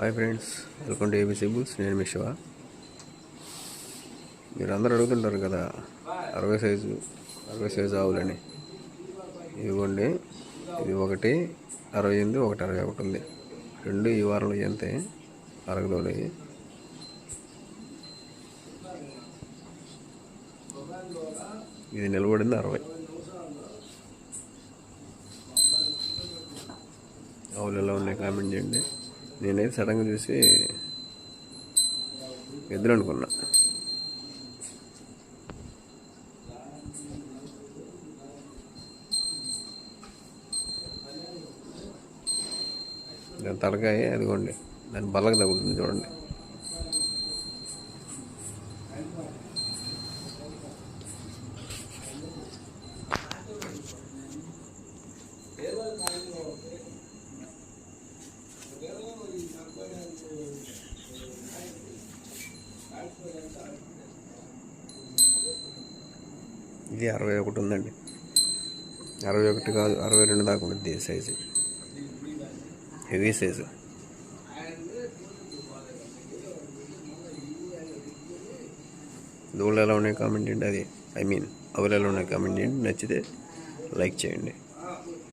Hi friends welcome to ABC bulls నేను మీ శివ. మీరు అందరూ అడుగుతుంటారు కదా అరవై సైజు అరవై సైజు ఆవులని. ఇదిగోండి ఇది ఒకటి అరవై ఎనిమిది ఒకటి అరవై ఒకటి ఉంది. రెండు ఈ వారంలో ఎంతే అరగదోడి ఇది నిలబడింది అరవై. ఆవులు ఎలా ఉన్నాయి కామెంట్ చేయండి. నేనైతే సడన్గా చూసి ఎద్దులు అనుకున్నా. దాని తలకాయ అదిగోండి దాని బల్లకి తగులుతుంది చూడండి. ఇది అరవై ఒకటి ఉందండి. అరవై ఒకటి కాదు అరవై రెండు దాకా ఉంది సైజు హెవీ సైజు దూళ్ళు ఎలా ఉన్నాయి కామెంట్ చేయండి అది ఐ మీన్ అవలు ఎలా ఉన్నాయి కామెంట్ చేయండి నచ్చితే లైక్ చేయండి.